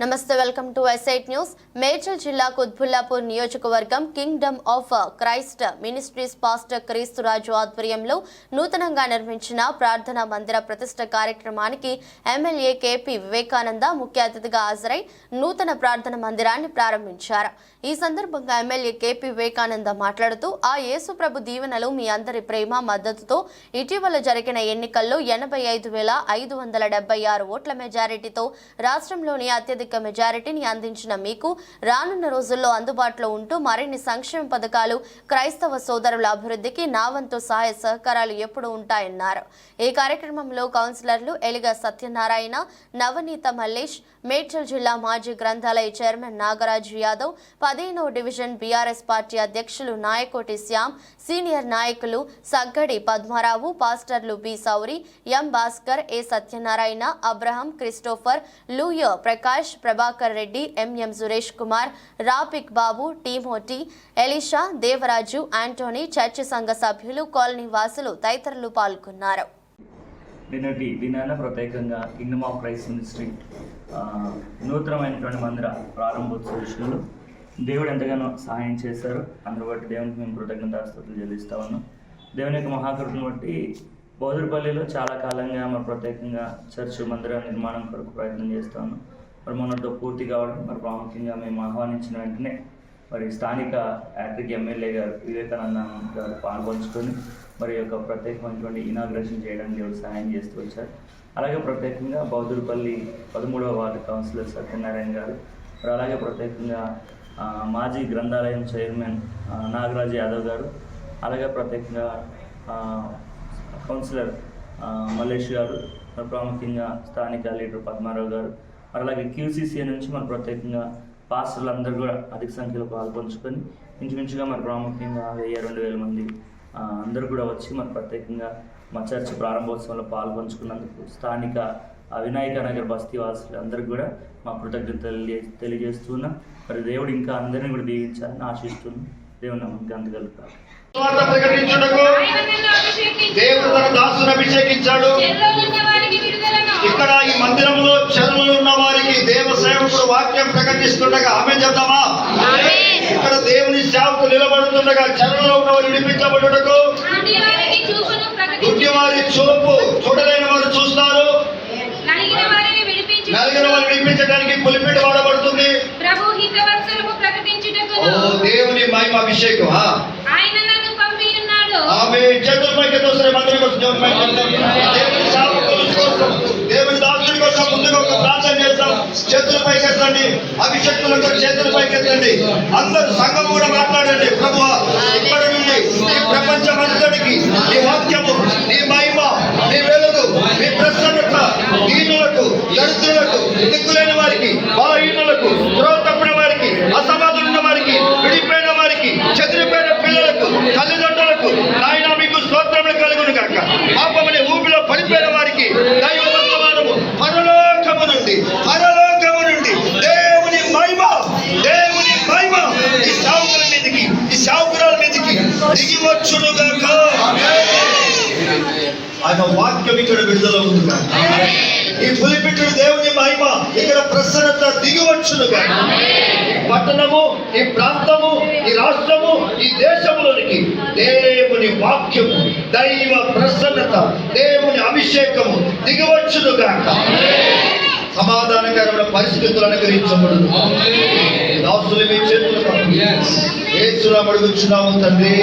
నమస్తే welcome to SIT news. Medchal జిల్లా కుత్బుల్లాపూర్ నియోజకవర్గం kingdom of Christ ministries pastor Kreesthuraju ఆధ్వర్యంలో నూతనంగా నిర్మించిన ప్రార్థనా మందిర ప్రతిష్ట కార్యక్రమానికి ఎమ్మెల్యే కేపీ వివేకానంద ముఖ్య అతిథిగా హాజరై నూతన ప్రార్థన మందిరాన్ని ప్రారంభించారు. ఈ సందర్భంగా ఎమ్మెల్యే కేపీ వివేకానంద మాట్లాడుతూ ఆ యేసు ప్రభు దీవెనలు మీ అందరి ప్రేమ మద్దతుతో ఇటీవల జరిగిన ఎన్నికల్లో ఎనభై ఐదు వేల ఐదు వందల డెబ్బై ఆరు ఓట్ల మెజారిటీతో రాష్ట్రంలోని అత్యధిక మెజారిటీని అందించిన మీకు రానున్న రోజుల్లో అందుబాటులో ఉంటూ మరిన్ని సంక్షేమ పథకాలు క్రైస్తవ సోదరుల అభివృద్ధికి నా వంతు సహాయ సహకారాలు ఎప్పుడూ ఉంటాయన్నారు. ఈ కార్యక్రమంలో కౌన్సిలర్లు ఎలిగ సత్యనారాయణ నవనీత మల్లేష్ మేడ్చల్ జిల్లా మాజీ గ్రంథాలయ చైర్మన్ నాగరాజు యాదవ్ పదిహేనో డివిజన్ బీఆర్ఎస్ పార్టీ అధ్యక్షులు నాయకోటి శ్యామ్ సీనియర్ నాయకులు సగ్గడి పద్మారావు పాస్టర్లు B Souri M Bhaskar A Satyanarayana Abraham Christopher లూయో Prakash Prabhakar Reddy MM Suresh Kumar Rafiq Babu Timothy Elisha Devaraju Antony church సంఘ సభ్యులు కాలనీ వాసులు తదితరులు పాల్గొన్నారు. నిన్నటి దినాన ప్రత్యేకంగా కింగ్డమ్ ఆఫ్ క్రైస్ట్ మినిస్ట్రీ నూతనమైనటువంటి మందిర ప్రారంభోత్సవ విషయంలో దేవుడు ఎంతగానో సహాయం చేశారు. అందరూ బట్టి దేవునికి మేము కృతజ్ఞతాస్తుతులు చెల్లిస్తా ఉన్నాం. దేవుని యొక్క మహాకృతిని బట్టి బోధురపల్లిలో చాలా కాలంగా మరి ప్రత్యేకంగా చర్చ్ మందిర నిర్మాణం కొరకు ప్రయత్నం చేస్తా ఉన్నాం. మరి మొన్నతో పూర్తి కావడం మరి ప్రాముఖ్యంగా మేము ఆహ్వానించిన వెంటనే మరి స్థానిక యాత్రిక ఎమ్మెల్యే గారు వివేకానంద గారు పాల్పంచుకొని మరి యొక్క ప్రత్యేకమైనటువంటి ఇనాగ్రేషన్ చేయడానికి దేవుడు సహాయం చేస్తూ వచ్చారు. అలాగే ప్రత్యేకంగా బౌద్ధులపల్లి పదమూడవ వార్డు కౌన్సిలర్ సత్యనారాయణ గారు మరి అలాగే ప్రత్యేకంగా మాజీ గ్రంథాలయం చైర్మన్ నాగరాజ్ యాదవ్ గారు అలాగే ప్రత్యేకంగా కౌన్సిలర్ మల్లేష్ గారు ప్రాముఖ్యంగా స్థానిక లీడర్ పద్మారావు గారు అలాగే క్యూసీసీ నుంచి మరి ప్రత్యేకంగా పాస్టర్లు అందరూ కూడా అధిక సంఖ్యలో పాల్పంచుకొని ఇంచుమించుగా మరి ప్రాముఖ్యంగా వెయ్యి రెండు వేల మంది అందరూ కూడా వచ్చి మరి ప్రత్యేకంగా మా చర్చ్ ప్రారంభోత్సవంలో పాల్పంచుకున్నందుకు స్థానిక వినాయక నగర్ బస్తీ వాసులు అందరికీ కూడా మా కృతజ్ఞతలు తెలియ తెలియజేస్తున్నాం మరి దేవుడు ఇంకా అందరిని కూడా దీవించాలని ఆశిస్తున్నాం. దేవుడు నమ్మకం ప్రకటించుటకు దేవుడు తన దాసును అభిషేకించాడు. ఇక్కడ ఈ మందిరంలో సేవకుడు వాక్యం ప్రకటిస్తుండగా ఆమె చెప్తామా ఇక్కడ దేవుని సేవకు నిలబడుతుండగా చెరువులో ఉన్న వారు విడిపించబడుటకు వారి చూపు చూడలేని వారు చూస్తారు. నలిగిన వారు విడిపించడానికి పులిపిడి వాడబడుతుంది. దేవుని మహిమ అభిషేకం ఆమె చేతుల పైకి తోసరే మందిరం కోసం చేతుల పైకి ఎత్తండి అభిషక్తులతో చేతుల పైకి ఎత్తండి అందరూ సంఘం కూడా మాట్లాడండి. ప్రభు ఇక్కడ నుండి ఈ ప్రపంచం అంతటికి ఈ వాక్యం దిగి వచ్చును గాక ఆయన వాక్యం ఇక్కడ విడుదల ఉంది. ఈ పులిపిట్టుడు దేవుని మహిమ ఇక్కడ ప్రసన్నత దిగివచ్చును గాక. పట్టణము ఈ ప్రాంతము ఈ రాష్ట్రము ఈ దేశంలోనికి దేవుని వాక్యము దైవ ప్రసన్నత దేవుని అభిషేకము దిగవచ్చును గాక సమాధానకరమైన పరిస్థితులు అనుగ్రహించబడును. దాసులు మీ చేతులు ఏసులా అడుగుచున్నాము తండ్రి